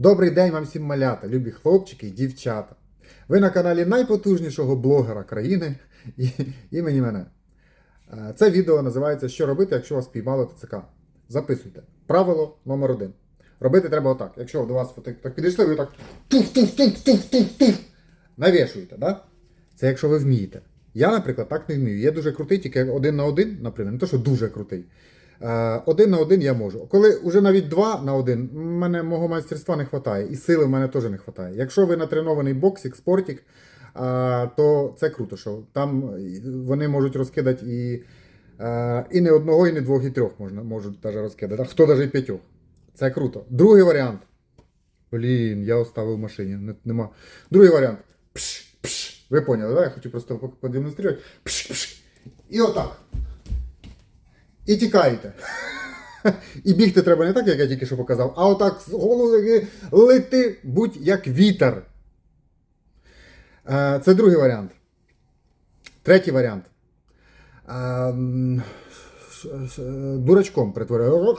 Добрий день вам всім малята, любі хлопчики і дівчата. Ви на каналі найпотужнішого блогера країни і, імені мене. Е, Це відео називається Що робити, якщо вас піймало ТЦК. Записуйте. Правило номер один. Робити треба отак. Якщо до вас так підійшли, ви так туф-туф-туф-туф-туф-туф. Навішуєте, да? Це якщо ви вмієте. Я, наприклад, так не вмію. Я дуже крутий, тільки один на один, наприклад, не то, що дуже крутий. Е, Один на один я можу. Коли вже навіть два на один, мене мого майстерства не вистачає, і сили в мене теж не вистачає. Якщо ви натренований боксик, спортик, е, то це круто, що там вони можуть розкидати і, е, і не одного, і не двох, і трьох можна, можуть навіть розкидати. А хто навіть і п'ятьох. Це круто. Другий варіант. Блін, я оставив в машині. Нема. Другий варіант. Пш, пш. Ви поняли, да? Я хочу просто продемонструвати. Пш, пш. І отак. І тікаєте. І бігти треба не так, як я тільки що показав, а отак з голови лети, будь як вітер. Е, Це другий варіант. Третій варіант. Ш- ш- Дурачком притворює.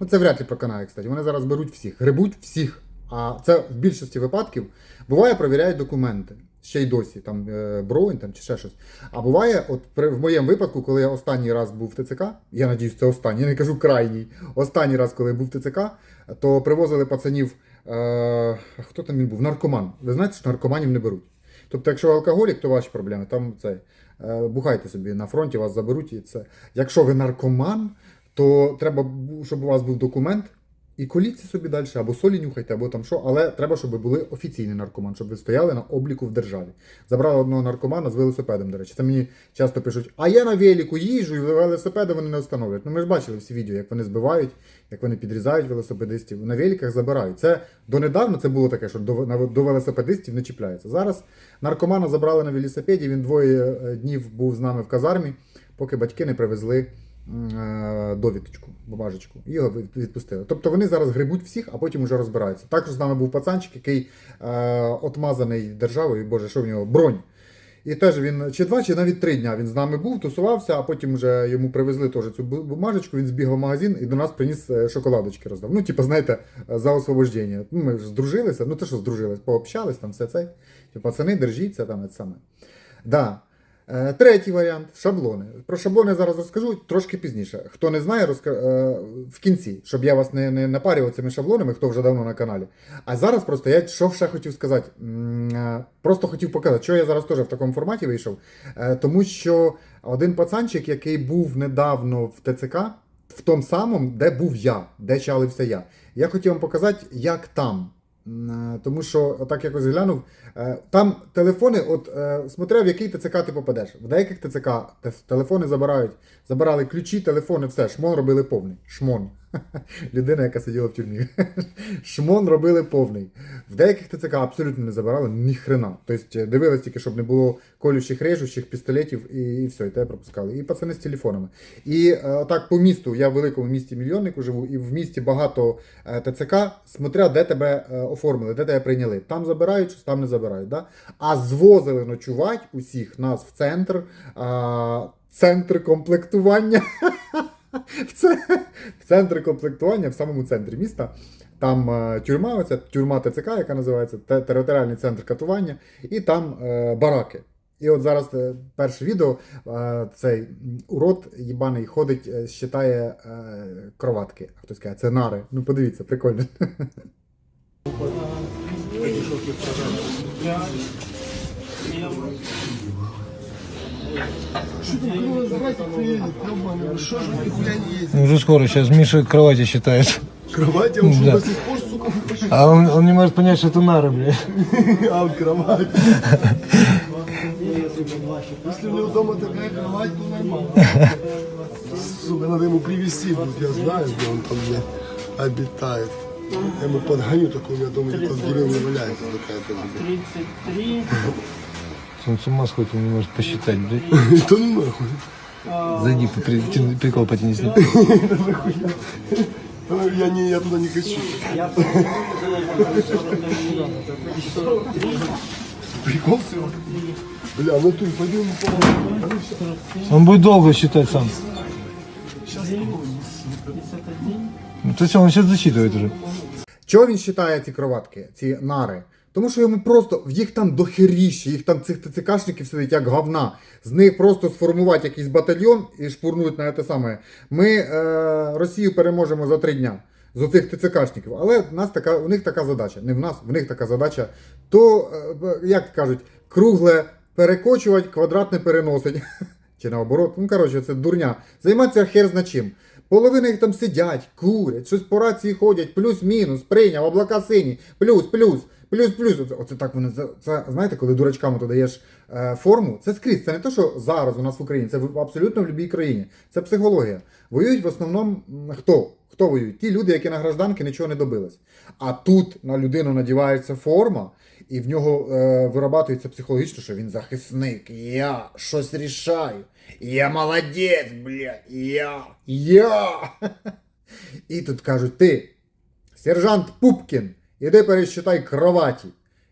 Ну, це вряд ли проканає, кстати. Вони зараз беруть всіх, грибуть всіх. А це в більшості випадків буває, провіряють документи. Ще й досі, там е, бронь там, чи ще щось. А буває, от в моєму випадку, коли я останній раз був в ТЦК, я надіюсь, це останній, я не кажу крайній. Останній раз, коли я був в ТЦК, то привозили пацанів. Е, хто там він був? Наркоман. Ви знаєте, що наркоманів не беруть. Тобто, якщо алкоголік, то ваші проблеми. Там це е, бухайте собі на фронті, вас заберуть і це. Якщо ви наркоман, то треба, щоб у вас був документ. І коліться собі далі, або солі нюхайте, або там що, але треба, щоб були офіційний наркоман, щоб ви стояли на обліку в державі. Забрали одного наркомана з велосипедом, до речі. Це мені часто пишуть, а я на велику їжджу, і велосипеди вони не встановлюють. Ну ми ж бачили всі відео, як вони збивають, як вони підрізають велосипедистів. На великах забирають. Це донедавна це було таке, що до, велосипедистів не чіпляється. Зараз наркомана забрали на велосипеді, він двоє е, днів був з нами в казармі, поки батьки не привезли довідочку, бумажечку, і його відпустили. Тобто вони зараз грибуть всіх, а потім вже розбираються. Також з нами був пацанчик, який е, отмазаний державою, боже, що в нього бронь. І теж він чи два, чи навіть три дня він з нами був, тусувався, а потім вже йому привезли теж цю бумажечку, він збігав в магазин і до нас приніс е, шоколадочки роздав. Ну, типу, знаєте, е, за освобождення. Ну, ми ж здружилися, ну то що здружились, пообщались там все це. Типу, пацани, держіться там, це саме. Да. Е, Третій варіант шаблони. Про шаблони зараз розкажу трошки пізніше. Хто не знає, розка... е, в кінці, щоб я вас не, не напарював цими шаблонами, хто вже давно на каналі. А зараз просто я що ще хотів сказати. Е, Просто хотів показати, що я зараз теж в такому форматі вийшов. Тому що один пацанчик, який був недавно в ТЦК, в тому самому, де був я, де чалився я. Я хотів вам показати, як там. Е, Тому що так якось глянув. е, Там телефони, от е, смотря в який ТЦК ти попадеш. В деяких ТЦК телефони забирають, забирали ключі, телефони, все, шмон робили повний. Шмон. Людина, яка сиділа в тюрмі. Шмон робили повний. В деяких ТЦК абсолютно не забирали ні хрена. Тобто е, дивились тільки, щоб не було колючих, режучих, пістолетів і, і все, і те пропускали. І пацани з телефонами. І е, так по місту, я в великому місті мільйоннику живу, і в місті багато е, ТЦК, смотря де тебе оформили, де тебе прийняли. Там забирають, щось там не забирають. Да? А звозили ночувати усіх нас в центр, е, центр комплектування. В це- в центрі комплектування, в самому центрі міста. Там е, тюрма, оця тюрма ТЦК, яка називається територіальний центр катування, і там е, бараки. І от зараз е, перше відео, цей урод їбаний ходить, щитає кроватки. А хтось каже, це нари. Ну подивіться, прикольно. Что же нихуя не есть? Ну, Уже скоро, сейчас Миша кровати считает. Кровать, я уже Да. до сих пор, сука. А он, он не может понять, что это нары, блядь. А, кровать. Если у него дома такая кровать, то нормально. Сука, надо ему привезти будет, я знаю, где он там блядь, обитает. Я ему подгоню, такой у меня дома где-то в деревне валяется такая тоже, 33, Он с ума сходит, он не может посчитать, блядь. блядь. Да ну нахуй. Зайди, при- ти- прикол потяни с ним. Ну, Я, не, я туда не хочу. Прикол всего. Бля, ну ты пойдем Он будет долго считать сам. 51, Ну, то есть он сейчас засчитывает уже. Чого він вважає ці кроватки, ці нари? Тому що йому просто в їх там дохеріще, їх там цих ТЦКшників сидить як говна. З них просто сформувати якийсь батальйон і шпурнуть на те саме. Ми е, Росію переможемо за три дня з оцих ТЦКшників. Але в нас така, у них така задача. Не в нас, в них така задача. То, е, як кажуть, кругле перекочувати, квадратне переносить. Чи наоборот. Ну, коротше, це дурня. Займатися хер зна чим. Половина їх там сидять, курять, щось по рації ходять, плюс-мінус, прийняв, облака сині, плюс, плюс, плюс, плюс. Оце, так вони це, знаєте, коли дурачкам ти даєш е, форму, це скрізь. Це не те, що зараз у нас в Україні, це абсолютно в будь-якій країні. Це психологія. Воюють в основному хто? Хто воюють? Ті люди, які на гражданки нічого не добились. А тут на людину надівається форма, і в нього е, вирабатується психологічно, що він захисник. Я щось рішаю. Я молодець, бля. Я. Я. І тут кажуть, ти, сержант Пупкін, іди пересчитай кроваті.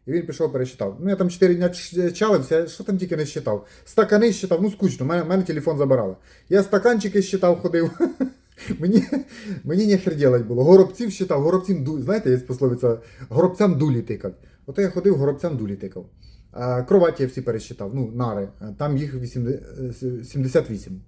І він пішов пересчитав. Ну, я там 4 дня чалився, що там тільки не считав. Стакани считав, ну скучно, мене, мене телефон забирали. Я стаканчики считав, ходив. Мені, мені ніхер делать було. Горобців считав, горобцям ду... Знаєте, є пословиця, горобцям дулі тикать. Ото я ходив, горобцям дулі тикав. А, кроваті я всі пересчитав, ну, нари, там їх 80, е, 78.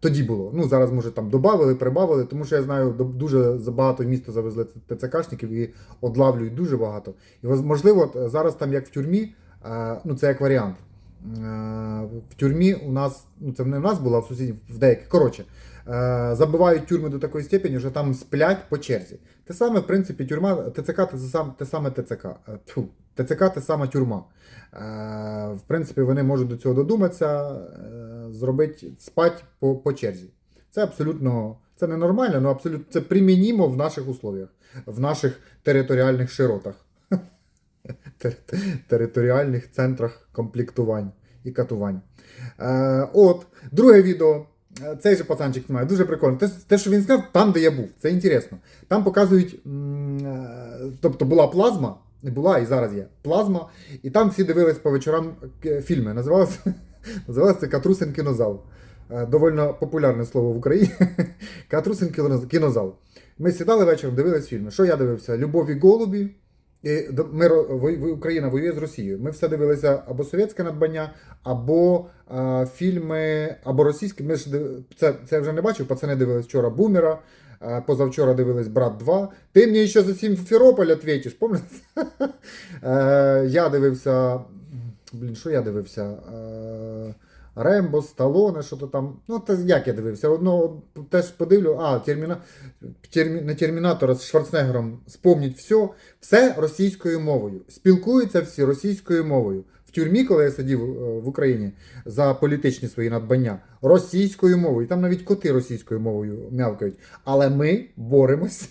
Тоді було. Ну, зараз, може, там додавали, прибавили, тому що я знаю, дуже багато в місто завезли ТЦКшників і одлавлюють дуже багато. І можливо, зараз там як в тюрмі, е, ну це як варіант. Е, В тюрмі у нас, ну це не в нас було, а в сусідів, в деяких. Коротше, е, забивають тюрми до такої степені, що там сплять по черзі. Те саме, в принципі, тюрма, ТЦК те саме, те саме ТЦК. Е, Тьфу, ТЦК те сама тюрма. Е, В принципі, вони можуть до цього додуматися, е, зробити спать по, по черзі. Це абсолютно це не нормально, але абсолютно це примінімо в наших условіях, в наших територіальних широтах, територіальних центрах комплектувань і катувань. Е, от, друге відео. Е, Цей же пацанчик знімає, дуже прикольно. Те, те, що він зняв, там, де я був, це інтересно. Там показують, е, тобто була плазма, не була і зараз є плазма, і там всі дивились по вечорам е, фільми. Називалося, називалося це Катрусин кінозал. Е, Довольно популярне слово в Україні. Катрусин кінозал. Ми сідали вечором, дивились фільми. Що я дивився? Любов і голубі. І ми, Україна воює з Росією. Ми все дивилися або совєтське надбання, або е, фільми, або російські. Ми ж це, це я вже не бачив, пацани дивились вчора Бумера, е, позавчора дивились Брат 2. Ти мені ще за Сімферополь відповіш, пам'ятаєш? Я дивився. Блін, що я дивився? Е, Рембо, Сталоне, що то там. Ну, та як я дивився? Одного теж подивлю. А, терміна... термі... не Термінатора з Шварценеггером спомніть все. Все російською мовою. Спілкуються всі російською мовою. В тюрмі, коли я сидів е, в Україні за політичні свої надбання, російською мовою. Там навіть коти російською мовою мявкають. Але ми боремось.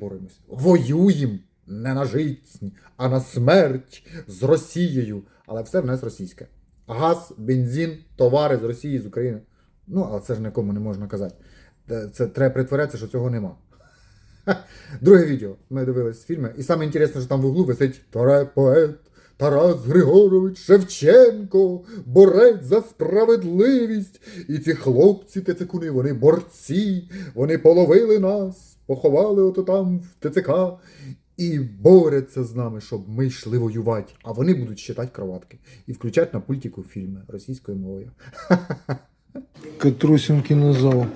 Боремось? Воюємо не на життя, а на смерть з Росією. Але все в нас російське. Газ, бензин, товари з Росії, з України. Ну, але це ж нікому не можна казати. Це, треба притворятися, що цього нема. Друге відео. Ми дивились фільми. І саме інтересне, що там в углу висить поет Тарас Григорович Шевченко, борець за справедливість. І ці хлопці ТЦКуни, вони борці, вони половили нас, поховали ото там в ТЦК. І борються з нами, щоб ми йшли воювати. А вони будуть читати кроватки і включати на пультику фільми російською мовою. Катрусин кинозал.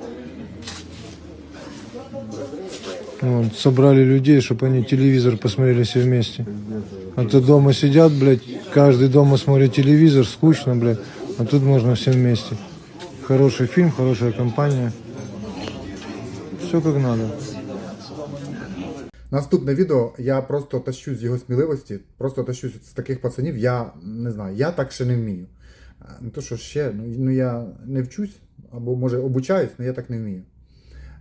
Собрали людей, чтобы они телевизор посмотрели все вместе. А то дома сидят, блядь, каждый дома смотрит телевизор, скучно, блядь. А тут можно все вместе. Хороший фильм, хорошая компания. Все как надо. Наступне відео я просто тащусь з його сміливості, просто тащусь з таких пацанів. Я не знаю, я так ще не вмію. Не то, що ще, ну, ну я не вчусь, або може обучаюсь, але я так не вмію.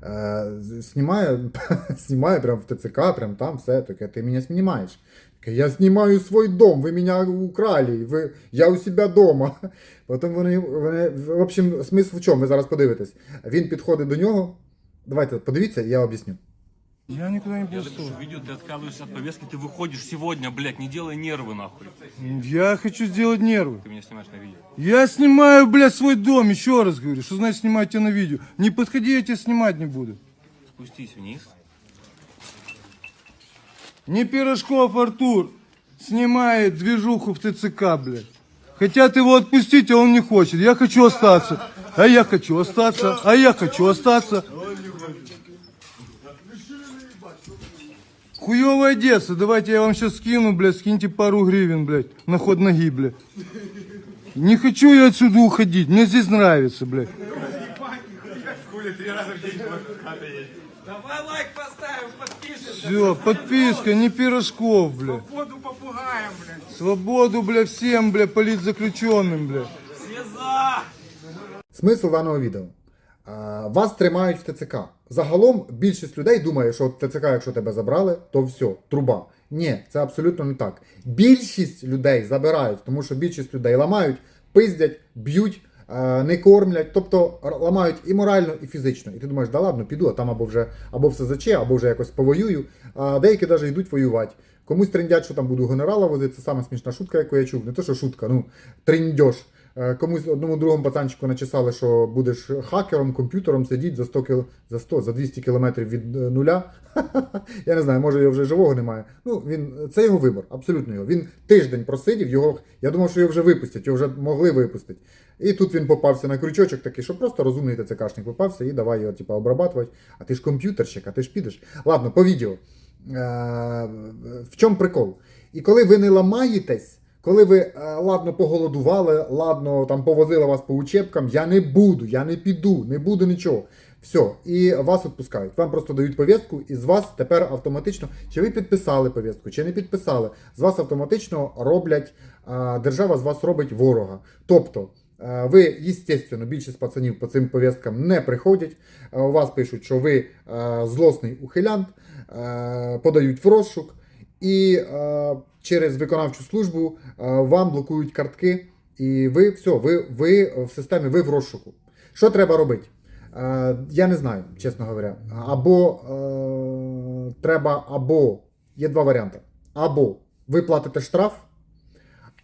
Е, з- знімаю, знімаю прям в ТЦК, прям там все таке, ти мене знімаєш. Я знімаю свій дом, ви мене украли, ви, я у себе вдома. Потім вони, вони, в общем, смисл в чому, ви зараз подивитесь. Він підходить до нього. Давайте, подивіться, я об'ясню. Я никуда не Я запишу видео, ты отказываешься от повестки, ты выходишь сегодня, блядь, не делай нервы нахуй. Я хочу сделать нервы. Ты меня снимаешь на видео. Я снимаю, блядь, свой дом, еще раз говорю. Что значит снимать тебя на видео? Не подходи, я тебя снимать не буду. Спустись вниз. Не Пирожков Артур снимает движуху в ТЦК, блядь. Хотят его отпустить, а он не хочет. Я хочу остаться. А я хочу остаться. А я хочу остаться. Хуевая Одесса. Давайте я вам сейчас скину, блядь. Скиньте пару гривен, блядь. На ход ноги, блядь. Не хочу я отсюда уходить. Мне здесь нравится, блядь. Давай лайк поставим, подпишемся. Все, подписка, не пирожков, бля. Воду попугаем, блядь. Свободу, бля, всем, бля, политзаключенным, бля. Все за. Смисл даного відео. Вас тримають в ТЦК. Загалом більшість людей думає, що ТЦК, якщо тебе забрали, то все, труба. Ні, це абсолютно не так. Більшість людей забирають, тому що більшість людей ламають, пиздять, б'ють, е, не кормлять, тобто ламають і морально, і фізично. І ти думаєш, да ладно, піду, а там або вже або в СЗЧ, або вже якось повоюю. А деякі навіть йдуть воювати. Комусь трендять, що там буду генерала возити. Це саме смішна шутка, яку я чув. Не то, що шутка, ну трендьош. Е, Комусь одному другому пацанчику начесали, що будеш хакером, комп'ютером сидіти за 100 кіл... за 100, за 200 кілометрів від е, нуля. Я не знаю, може його вже живого немає. Ну, він, це його вибор, абсолютно його. Він тиждень просидів, його, я думав, що його вже випустять, його вже могли випустити. І тут він попався на крючочок такий, що просто розумний ТЦКшник попався і давай його типу, обрабатувати. А ти ж комп'ютерщик, а ти ж підеш. Ладно, по відео. Е, в чому прикол? І коли ви не ламаєтесь, коли ви е, ладно поголодували, ладно там повозили вас по учебкам, я не буду, я не піду, не буду нічого. Все, і вас відпускають. Вам просто дають повістку, і з вас тепер автоматично, чи ви підписали повістку, чи не підписали, з вас автоматично роблять, е, держава з вас робить ворога. Тобто. е, Ви, естественно, більшість пацанів по цим повісткам не приходять. У вас пишуть, що ви злосний ухилянт, подають в розшук, і е, через виконавчу службу е, вам блокують картки, і ви все, ви, ви в системі, ви в розшуку. Що треба робити? Е, я не знаю, чесно говоря. Або е, треба, або є два варіанти. Або ви платите штраф,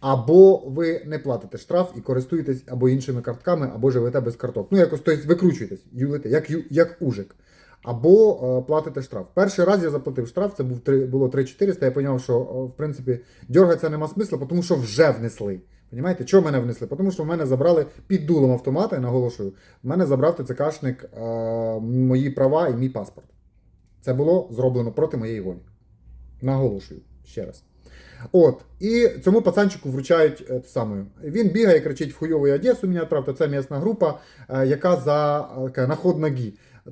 або ви не платите штраф і користуєтесь або іншими картками, або живете без карток. Ну, якось тобто, викручуєтесь, юлите, як, як ужик. Або е, платите штраф. Перший раз я заплатив штраф, це був три, було 3400, я зрозумів, що е, в принципі дергатися нема смисла, тому що вже внесли. Понімаєте, чого мене внесли? Тому що в мене забрали під дулом автомата, я наголошую, в мене забрав ТЦКшник е, мої права і мій паспорт. Це було зроблено проти моєї волі. Наголошую ще раз. От, і цьому пацанчику вручають е, те саме. Він бігає, кричить в хуйову Одесу, мене відправте. Це місна група, яка за е,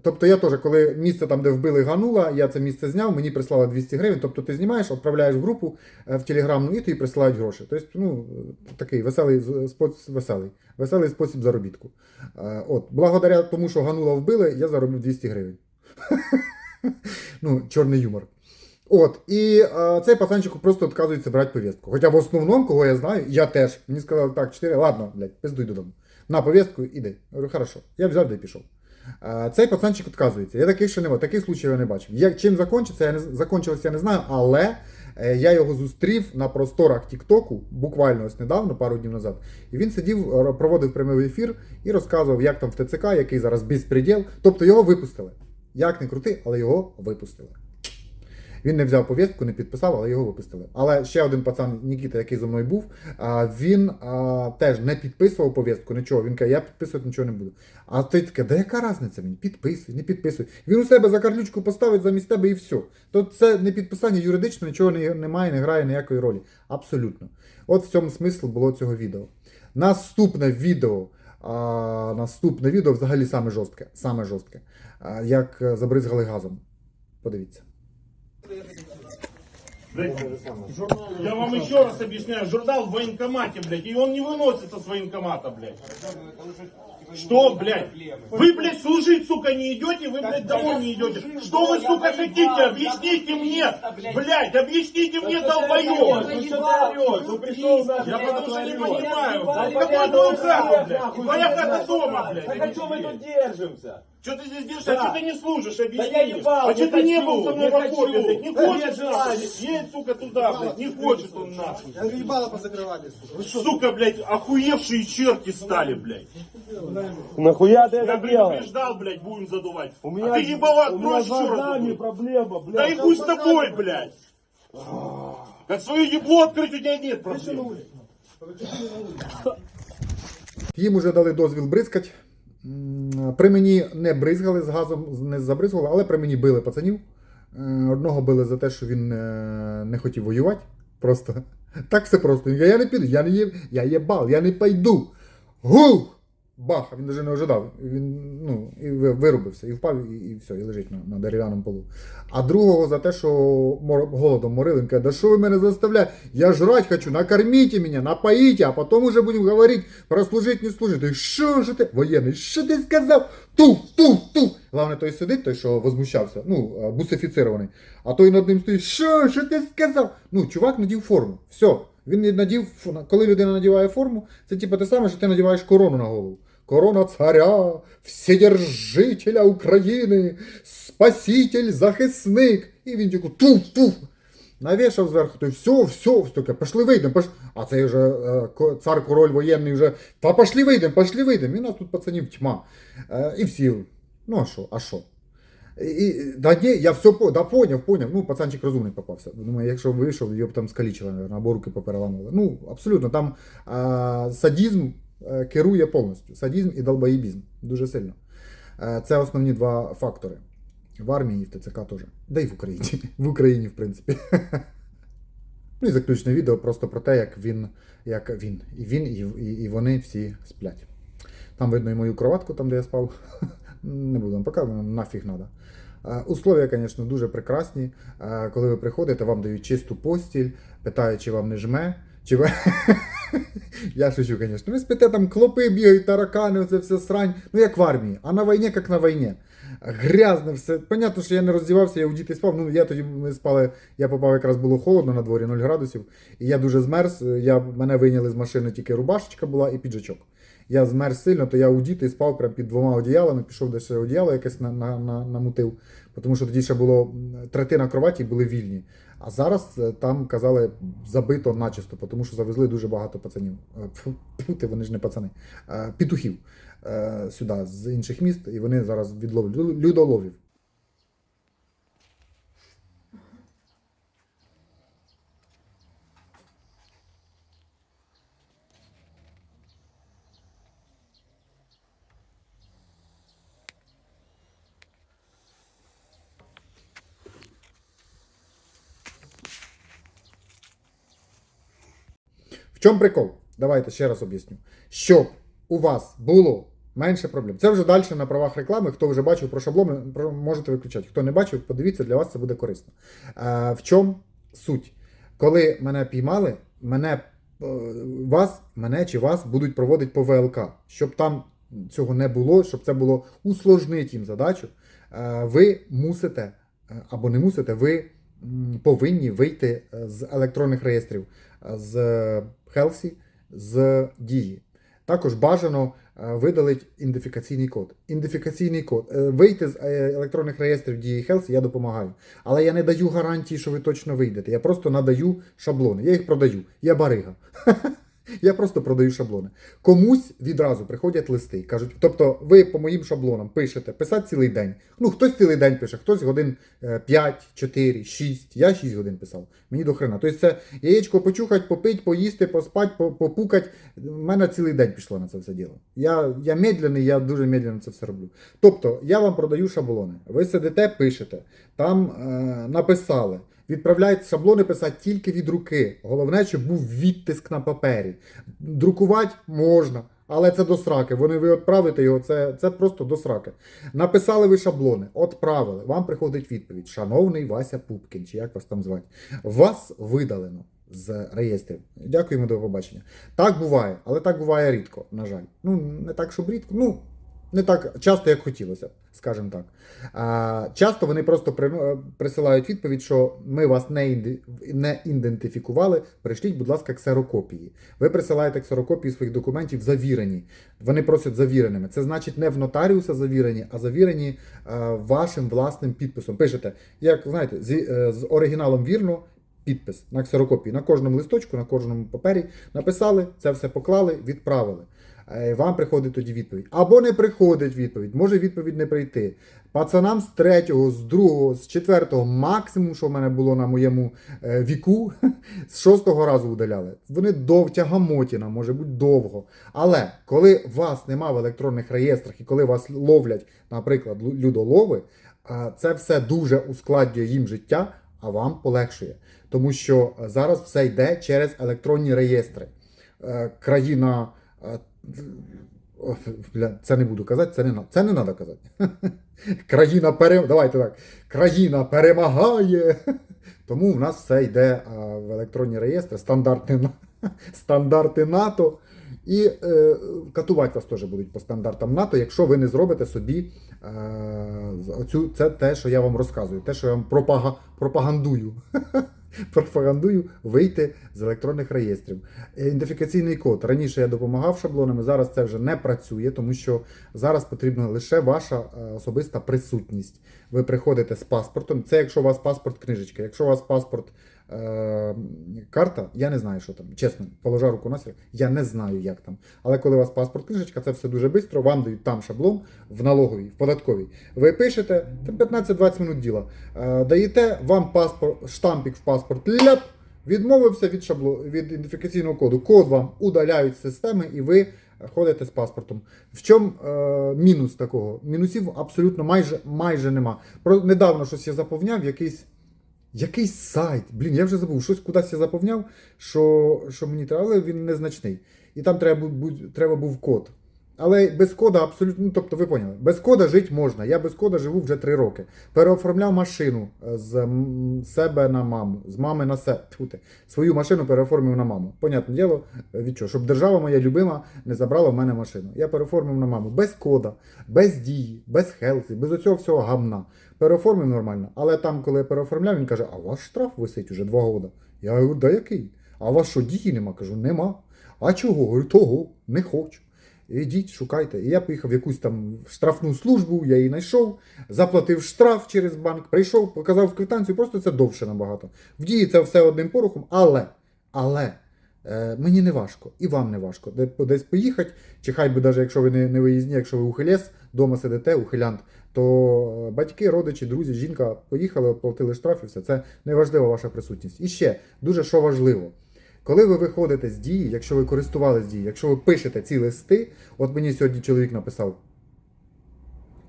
Тобто я теж, коли місце там, де вбили Ганула, я це місце зняв, мені прислали 200 гривень. Тобто ти знімаєш, відправляєш в групу е, в телеграмну і тобі присилають гроші. Тобто, ну, е, такий веселий спосіб, веселий, веселий спосіб заробітку. Е, От, благодаря тому, що Ганула вбили, я заробив 200 гривень. Ну, чорний юмор. От, і е, цей пацанчик просто відказується брати повістку. Хоча в основному, кого я знаю, я теж. Мені сказали, так, 4, ладно, блядь, пиздуй додому. На повістку, іди. Я говорю, хорошо. Я взяв й пішов. Цей пацанчик відказується. Я таких ще не бачив, таких случаїв я не бачив. Як, чим закінчиться, я не, з- закінчилося, я не знаю, але е, я його зустрів на просторах Тіктоку, буквально ось недавно, пару днів назад. І він сидів, проводив прямий ефір і розказував, як там в ТЦК, який зараз безпреділ. Тобто його випустили. Як не крути, але його випустили. Він не взяв повістку, не підписав, але його випустили. Але ще один пацан Нікіта, який зі мною був, він теж не підписував повістку, нічого. Він каже, я підписувати нічого не буду. А ти таке, да яка різниця мені? Підписуй, не підписуй. Він у себе за карлючку поставить замість тебе і все. То це не підписання юридично, нічого не, немає, не грає ніякої ролі. Абсолютно. От в цьому смисл було цього відео. Наступне відео. А, наступне відео взагалі саме жорстке. Саме жорстке. Як е, забризгали газом. Подивіться. Я вам еще раз объясняю, журнал в военкомате, блядь, и он не выносится с военкомата, блядь. Что, блядь? Вы, блядь, служить, сука, не идете, вы, блядь, домой не идете. Что вы, сука, хотите? Объясните мне, блядь, объясните мне, долбоёб. Я потому что не понимаю. Какой твой хата, блядь? Твоя хата дома, блядь. Так а что мы тут держимся? Что ты здесь делаешь? А что ты не служишь? Объясни. Да я ебал, а что ты не был со мной не в окопе, хочу. блядь? Не Да хочешь, нет нахуй? Едь, сука, туда, блядь. Не хочет он, нахуй. Я ебало позакрывали. Сука, блядь, охуевшие черти стали, блядь. Нахуя ты Я это делаешь? предупреждал, блядь, будем задувать. У меня, а ты ебало у откроешь еще раз. задуй. проблема, блядь. Да и хуй с тобой, блядь. Как свое ебло открыть у тебя нет проблем. Їм уже дали дозвіл бризкать. При мені не бризгали з газом, не забризгали, але при мені били пацанів. Е, Одного били за те, що він е, не хотів воювати. Просто так все просто. Я не піду, я не є, я є бал, я не пойду. Гух! Бах! Він навіть не ожидав. Він ну, і ви- вирубився, і впав, і, і все, і лежить на, на дерев'яному полу. А другого за те, що мор- голодом морили, він каже, да що ви мене заставляєте? Я жрать хочу, накормите мене, напоїте, а потім уже будемо говорити про служити, не служити. Що ж ти, воєнний, що ти сказав? Тух, тух, тух. Головне, той сидить, той, що возмущався, ну, бусифіцирований. А той над ним стоїть, що, що ти сказав? Ну, чувак надів форму. Все. Він надів, коли людина надіває форму, це типу те саме, що ти надіваєш корону на голову. Корона царя, вседержителя України, спаситель, захисник. І він тільки туф-туф. Навішав зверху, той все, все, таке, пошли вийдемо, пош... а цей вже е, цар король воєнний вже, та пошли вийдемо, пошли вийдемо. І нас тут пацанів тьма. Е, і всі, ну а що, а що? І, да ні, я все да, поняв, поняв. Ну, пацанчик розумний попався. Думаю, якщо вийшов, його б там скалічили, наверное, або руки попереламали. Ну, абсолютно, там а, садізм керує повністю. Садізм і долбоєбізм. Дуже сильно. Е, це основні два фактори. В армії і в ТЦК теж. Да й в Україні. В Україні, в принципі. Ну і заключне відео просто про те, як він, як він, і він, і, і, вони всі сплять. Там видно і мою кроватку, там, де я спав. Не буду вам показувати, нафіг. Е, Условия, звісно, дуже прекрасні. Е, Коли ви приходите, вам дають чисту постіль, питають, чи вам не жме, чи ви. Я шучу, звісно. Ви спите там клопи бігають, таракани, оце все срань. Ну як в армії, а на війні, як на війні. Грязне все. Понятно, що я не роздівався, я у діти спав. Ну я тоді ми спали, я попав якраз було холодно на дворі 0 градусів. І я дуже змерз. Я, мене вийняли з машини тільки рубашечка була і піджачок. Я змерз сильно, то я у діти спав прям під двома одіялами, пішов десь одіяло якесь на, на, на, намутив. Тому що тоді ще було третина кроваті були вільні. А зараз е, там казали забито начисто, тому що завезли дуже багато пацанів. Е, Фу, фу, ти, вони ж не пацани. Е, Петухів е, сюди з інших міст, і вони зараз відловлюють людоловів. В чому прикол? Давайте ще раз об'ясню. Щоб у вас було менше проблем. Це вже далі на правах реклами. Хто вже бачив про шаблони, можете виключати. Хто не бачив, подивіться, для вас це буде корисно. Е, в чому суть? Коли мене піймали, мене, е, вас, мене чи вас будуть проводити по ВЛК. Щоб там цього не було, щоб це було усложнити їм задачу. Е, ви мусите або не мусите, ви повинні вийти з електронних реєстрів з Хелсі, з Дії. Також бажано е, видалити ідентифікаційний код. Ідентифікаційний код. Е, Вийти з е, електронних реєстрів Дії Хелсі я допомагаю. Але я не даю гарантії, що ви точно вийдете. Я просто надаю шаблони. Я їх продаю. Я барига. Я просто продаю шаблони. Комусь відразу приходять листи. Кажуть, тобто ви по моїм шаблонам пишете, писати цілий день. Ну, хтось цілий день пише, хтось годин е, 5, 4, 6. Я 6 годин писав. Мені до хрена. Тобто це яєчко почухать, попить, поїсти, поспать, попукать. У мене цілий день пішло на це все діло. Я, я медленний, я дуже медленно це все роблю. Тобто, я вам продаю шаблони. Ви сидите, пишете, там е, написали. Відправляють шаблони писати тільки від руки. Головне, щоб був відтиск на папері. Друкувати можна, але це до сраки. Вони ви відправите його, це, це просто до сраки. Написали ви шаблони, відправили. Вам приходить відповідь. Шановний Вася Пупкін, чи як вас там звати, вас видалено з реєстрів. Дякуємо до побачення. Так буває, але так буває рідко, на жаль. Ну, не так, щоб рідко. Ну, не так часто, як хотілося скажімо так. А, часто вони просто при, е, присилають відповідь, що ми вас не, інди- не ідентифікували, прийшліть, будь ласка, ксерокопії. Ви присилаєте ксерокопії своїх документів завірені. Вони просять завіреними. Це значить не в нотаріуса завірені, а завірені е, вашим власним підписом. Пишете, як знаєте, з, е, з оригіналом вірно. Підпис на ксерокопії на кожному листочку, на кожному папері написали, це все поклали, відправили. Е, Вам приходить тоді відповідь. Або не приходить відповідь, може відповідь не прийти. Пацанам з третього, з другого, з четвертого, максимум, що в мене було на моєму е, віку, з шостого разу удаляли. Вони дов тягамотіна, може бути довго. Але коли вас нема в електронних реєстрах і коли вас ловлять, наприклад, людолови, а, це все дуже ускладнює їм життя, а вам полегшує. Тому що е, зараз все йде через електронні реєстри. Е, Країна. Бля, це не буду казати, це не, це не треба казати. Країна пере... Давайте так. Країна перемагає. Тому в нас все йде в електронні реєстри, стандарти, стандарти НАТО. І е, катувати вас теж будуть по стандартам НАТО, якщо ви не зробите собі е, оцю, це те, що я вам розказую, те, що я вам пропага, пропагандую. Пропагандую вийти з електронних реєстрів. Ідентифікаційний код. Раніше я допомагав шаблонами, зараз це вже не працює, тому що зараз потрібна лише ваша е, особиста присутність. Ви приходите з паспортом. Це якщо у вас паспорт книжечка. Якщо у вас паспорт е, карта, я не знаю, що там. Чесно, положа руку на серце, я не знаю, як там. Але коли у вас паспорт книжечка, це все дуже швидко, вам дають там шаблон в налоговій, в податковій. Ви пишете, там 15-20 минут діла. Е, даєте вам паспорт, штампік в паспорт, ляп, відмовився від шабло, від ідентифікаційного коду. Код вам удаляють з системи і ви ходите з паспортом. В чому е, мінус такого? Мінусів абсолютно майже, майже нема. Про, недавно щось я заповняв, якийсь. Якийсь сайт, блін, я вже забув, щось кудись я заповняв, що, що мені треба, але він незначний. І там треба був, треба був код. Але без кода абсолютно, ну тобто ви поняли, без кода жити можна. Я без кода живу вже 3 роки. Переоформляв машину е, з себе на маму, з мами на себе. Свою машину переоформив на маму. Понятне діло, е, від чого? Щоб держава моя любима не забрала в мене машину. Я переоформив на маму без кода, без дії, без хелсі, без оцього всього гамна. Переоформив нормально. Але там, коли я переоформляв, він каже: а у вас штраф висить уже 2 роки. Я говорю, да який? А у вас що, дії нема? Кажу, нема. А чого? Говорю, того, не хочу. Ідіть, шукайте. І я поїхав в якусь там штрафну службу, я її знайшов, заплатив штраф через банк, прийшов, показав квитанцію, просто це довше набагато. В дії це все одним порухом, але, але е, мені не важко, і вам не важко. Десь поїхати, чи хай би, навіть якщо ви не, не виїзні, якщо ви ухилєс, вдома сидите, ухилянт, то е, батьки, родичі, друзі, жінка поїхали, оплатили штраф і все. Це неважлива ваша присутність. І ще дуже що важливо. Коли ви виходите з дії, якщо ви користувалися дією, якщо ви пишете ці листи, от мені сьогодні чоловік написав,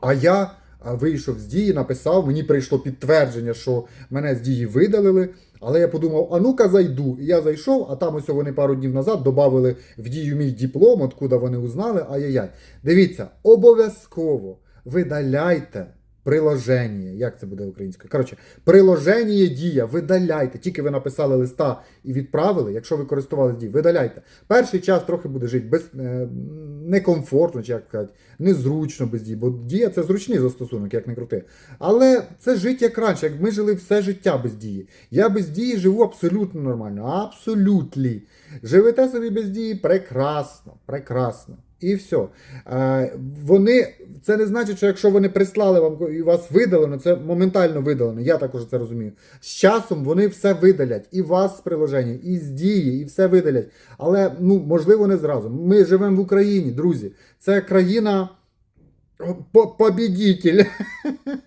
а я вийшов з дії, написав, мені прийшло підтвердження, що мене з дії видалили. Але я подумав, а ну-ка зайду. І я зайшов, а там ось вони пару днів назад додали в дію мій диплом, откуда вони узнали. Ай-яй-яй. Дивіться, обов'язково видаляйте приложення. Як це буде українською? Коротше, приложення дія, видаляйте. Тільки ви написали листа і відправили, якщо ви користувалися дією, видаляйте. Перший час трохи буде жити без, е, некомфортно, чи як сказати, незручно без дії, бо дія це зручний застосунок, як не крути. Але це жить як раніше, як ми жили все життя без дії. Я без дії живу абсолютно нормально. Абсолютно. Живете собі без дії прекрасно, прекрасно. І все. Вони, це не значить, що якщо вони прислали вам і вас видалено, це моментально видалено. Я також це розумію. З часом вони все видалять. І вас з приложення, і з дії, і все видалять. Але ну, можливо, не зразу. Ми живемо в Україні, друзі. Це країна побідітель.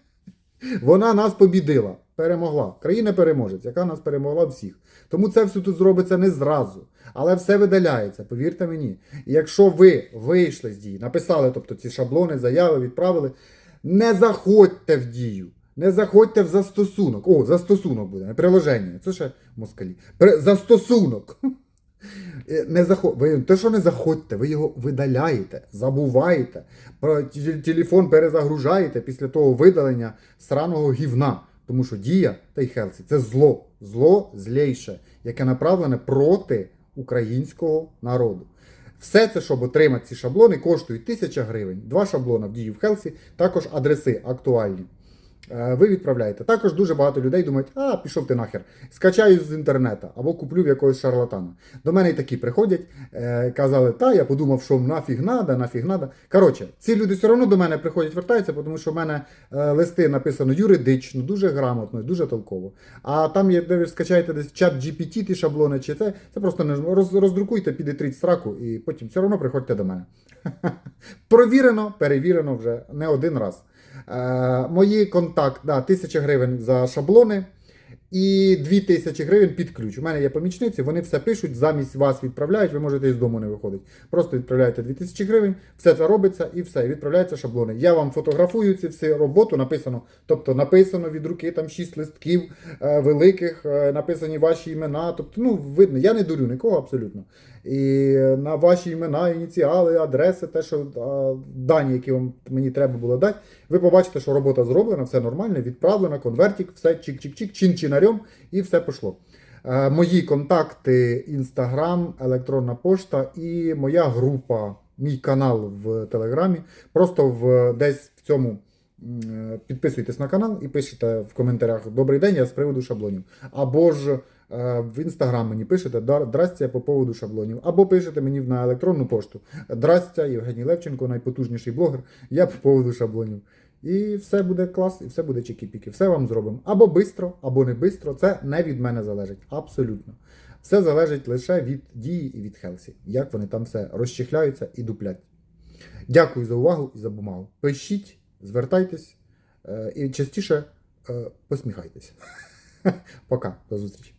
Вона нас побідила, перемогла. Країна переможець, яка нас перемогла всіх. Тому це все тут зробиться не зразу. Але все видаляється, повірте мені. І якщо ви вийшли з дії, написали тобто, ці шаблони, заяви, відправили, не заходьте в дію. Не заходьте в застосунок. О, застосунок буде, не приложення. Це ще москалі. При- Застосунок. Е, Не заход... ви те, що не заходьте, ви його видаляєте, забуваєте, про телефон перезагружаєте після того видалення сраного гівна. Тому що дія та й Хелсі це зло, зло злейше, яке направлене проти українського народу. Все це, щоб отримати ці шаблони, коштує 1000 гривень. Два шаблони в дії в Хелсі, також адреси актуальні. Е, Ви відправляєте. Також дуже багато людей думають, а пішов ти нахер, скачаю з інтернету або куплю в якогось шарлатана. До мене й такі приходять, е, казали, та я подумав, що нафіг надо, нафіг надо. Коротше, ці люди все одно до мене приходять, вертаються, тому що в мене е, листи написано юридично, дуже грамотно, дуже толково. А там є, де ви скачаєте десь чат GPT ті шаблони, чи це, це просто не роз, роздрукуйте, підітріть сраку, і потім все одно приходьте до мене. Провірено, перевірено вже не один раз. Е, мої контакти, да, 1000 гривень за шаблони і 2000 гривень під ключ. У мене є помічниці, вони все пишуть, замість вас відправляють, ви можете із дому не виходити. Просто відправляєте 2000 гривень, все це робиться і все, відправляються шаблони. Я вам фотографую ці всі роботу, написано, тобто написано від руки там 6 листків е, великих, е, написані ваші імена. Тобто, ну, видно, я не дурю нікого абсолютно. І на ваші імена, ініціали, адреси, те, що дані, які вам мені треба було дати, ви побачите, що робота зроблена, все нормально, відправлена, конвертик, все чик-чик-чик, чин-чинарем, і все пішло. Е, мої контакти: Інстаграм, електронна пошта і моя група, мій канал в Телеграмі. Просто в десь в цьому. е, Підписуйтесь на канал і пишете в коментарях Добрий день, я з приводу шаблонів. Або ж в інстаграм мені пишете «Да- Здрастя по поводу шаблонів. Або пишете мені на електронну пошту. Здрастя, Євгеній Левченко, найпотужніший блогер. Я по поводу шаблонів. І все буде клас, і все буде чики-піки. Все вам зробимо. Або бистро, або не бистро. Це не від мене залежить. Абсолютно. Все залежить лише від дії і від Хелсі. Як вони там все розчехляються і дуплять. Дякую за увагу і за бумагу. Пишіть, звертайтесь е, і частіше е, посміхайтесь. Пока, до зустрічі.